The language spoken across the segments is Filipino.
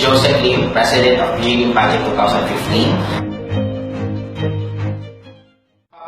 Joseph Lim, President of Dreaming Project 2015.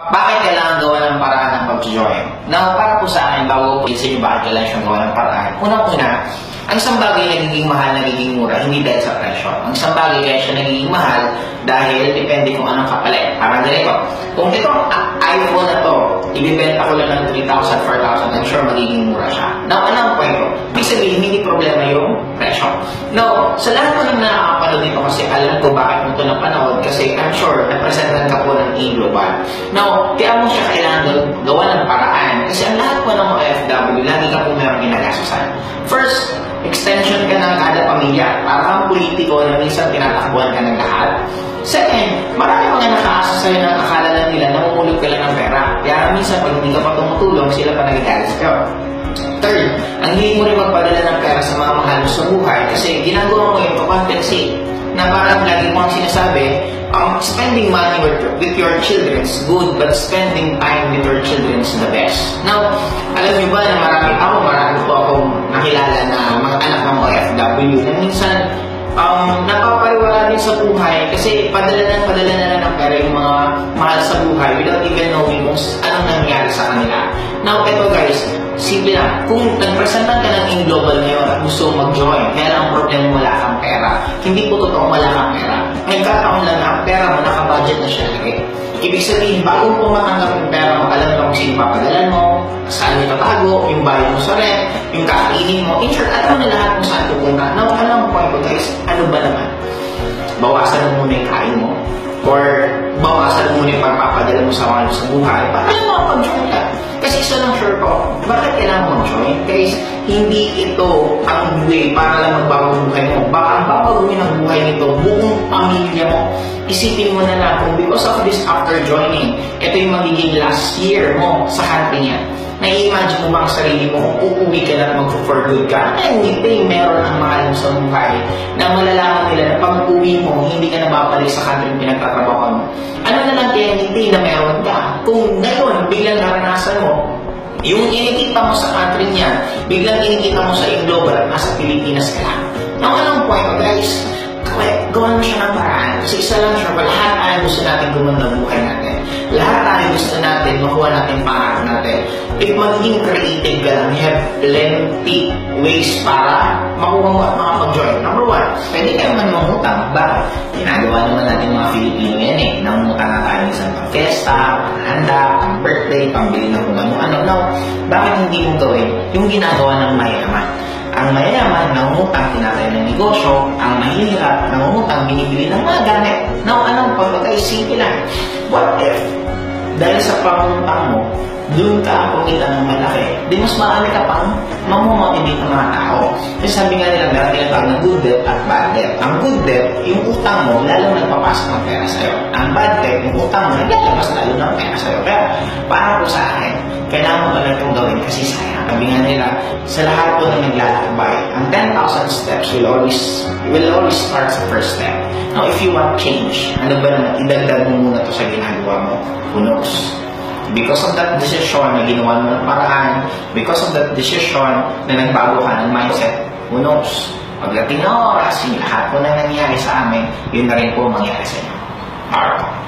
Bakit kailangan gawa ng paraan ng pag-join? Now, para po sa akin, bago po inyo bakit kailangan siyang gawa ng paraan, unang-una, ang isang bagay nagiging mahal, nagiging mura, hindi dahil sa presyo. Ang isang bagay kaya siya nagiging mahal dahil depende kung anong kapalit. Parang ganito, kung ito ang iPhone na to, ibibenta ko lang ng 3,000, 4,000, I'm sure magiging mura siya. Now, ano ang kwento? Ibig sabihin, hindi problema yung presyo. Now, sa lahat ko ng nakakapanood dito kasi alam ko bakit mo ito napanood kasi I'm sure napresentan ka po ng e-global. Now, kaya mo siya kailangan gaw- gawa ng paraan kasi ang lahat po ng mga OFW, lagi ka po meron ginagastusan. First, extension ka ng kada pamilya. Para kang politiko na minsan tinatakbuhan ka ng lahat. Second, marami mga nakaasa sa'yo na akala lang nila namumulog ka lang ng pera. Kaya minsan pag hindi ka pa tumutulong, sila pa nagagalit sa'yo. Third, ang hindi mo rin magpadala ng pera sa mga mahal mo sa buhay kasi ginagawa mo yung to compensate na parang lagi mo ang sinasabi, um, spending money with, with your children is good, but spending time with your children is the best. Now, alam niyo ba na marami, ako marami po akong nakilala na mga anak ng OFW na minsan um, napapariwala din sa buhay kasi padala na padala na lang ng pera yung mga mahal sa buhay without even knowing kung anong nangyari sa kanila. Now, eto guys, simple lang. Kung nagpresenta ka ng in-global ngayon at gusto mong mag-join, lang ang problema wala kang pera. Hindi po totoo wala kang pera. Nagkataon lang na ang pera mo, nakabudget na siya lagi. Ibig sabihin, bago po matanggap yung pera mo, alam ka kung sino papagalan mo, saan mo tatago, yung bayad mo sa rent, yung kakainin mo. In short, alam mo na lahat kung saan pupunta. Now, alam mo ko guys, ano ba naman? Bawasan mo muna yung kain mo, or bawasan mo muna yung pagpapadala mo sa mga sa buhay, para alam mo pag-join ka. Kasi isa lang sure ko, bakit kailangan mo join? Guys, hindi ito ang way para lang magbago ang buhay mo. Baka ang babaguhin ang buhay nito, buong pamilya mo. Isipin mo na lang kung because of this after joining, ito yung magiging last year mo sa country niya. Nai-imagine mo ang sarili mo uuwi ka at mag-for good ka? Ay, hindi. Meron ang mahal mo sa buhay na malalaman nila na pag uwi mo, hindi ka nababalik sa country pinagtatrabaho mo. Ano na lang hindi na meron ka? Kung ngayon, biglang naranasan mo, yung inikita mo sa country niya, biglang inikita mo sa global at nasa Pilipinas ka lang. Ang anong point ko, guys, kaya gawa mo siya ng paraan. Kasi isa lang siya, lahat tayo gusto natin gumanda buhay natin. Lahat tayo gusto natin, makuha natin pangarap natin. If magiging creative ka lang, you have plenty ways para makuha mo at makapag-join. Number one, pwede ka naman mangutang. Bakit? Ginagawa naman natin mga Filipino yan eh. Nangungutang na tayo minsan pang fiesta, pang handa, pang birthday, pambili ng kung ano-ano. Now, bakit hindi mo gawin yung ginagawa ng mayaman? Ang mayayaman, nangungutang, tinatayo ng negosyo. Ang mahihirap, nangungutang, binibili ng mga gamit. Now, anong pagkakay? Simple lang. What if, dahil sa pangungutang mo, doon ka kumita ng malaki, di mas marami ka pang mamomotivate ng mga tao. Kasi sabi nga nila, meron tinatawag ng good debt at bad debt. Ang good debt, yung utang mo, lalong nagpapasok ng pera sa'yo. Ang bad debt, yung utang mo, naglalabas lalo ng pera sa'yo. Kaya, para po sa akin, kailangan mo talaga itong gawin kasi sayang. Sabi nga nila, sa lahat po na naglalakbay, ang 10,000 steps will always will always start sa first step. Now, if you want change, ano ba naman, idagdag mo muna to sa ginagawa mo. Who knows? Because of that decision na ginawa mo ng paraan, because of that decision na nagbago ka ng mindset, who knows? Pagdating na oras, yung lahat po na nangyari sa amin, yun na rin po mangyari sa inyo. Alright.